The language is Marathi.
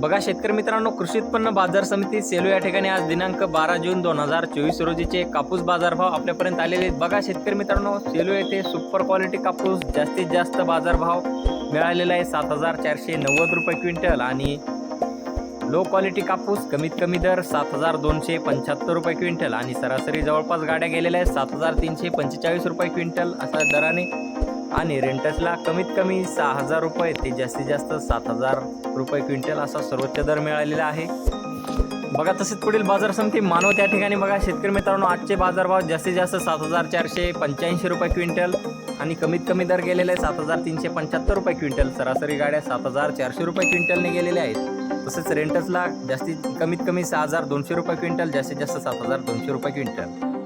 बघा शेतकरी मित्रांनो कृषी उत्पन्न बाजार समिती सेलू या ठिकाणी आज दिनांक बारा जून दोन हजार चोवीस रोजीचे कापूस बाजारभाव आपल्यापर्यंत आलेले आहेत. बघा शेतकरी मित्रांनो सेलू येथे सुपर क्वालिटी कापूस जास्तीत जास्त बाजारभाव मिळालेला आहे. सात हजार चारशे नव्वद रुपये क्विंटल आणि लो क्वालिटी कापूस कमीत कमी दर सात हजार दोनशे पंच्याहत्तर रुपये क्विंटल आणि सरासरी जवळपास गाड्या गेलेल्या आहेत. सात हजार तीनशे पंचेचाळीस रुपये क्विंटल असा दराने आणि रेंटसला कमीत कमी सहा हजार रुपये ते जास्तीत जास्त सात हजार रुपये क्विंटल असा सर्वोच्च दर मिळालेला आहे. बघा तसेच पुढील बाजार समिती मानव त्या ठिकाणी बघा. शेतकरी मित्रांनो आजचे बाजारभाव जास्तीत जास्त सात हजार चारशे पंच्याऐंशी रुपये क्विंटल आणि कमीत कमी दर गेलेले आहे सात हजार तीनशे पंच्याहत्तर रुपये क्विंटल. सरासरी गाड्या सात हजार चारशे रुपये क्विंटलने गेलेल्या आहेत. तसेच रेंटसला जास्तीत कमीत कमी सहा हजार दोनशे रुपये क्विंटल जास्तीत जास्त सात हजार दोनशे रुपये क्विंटल.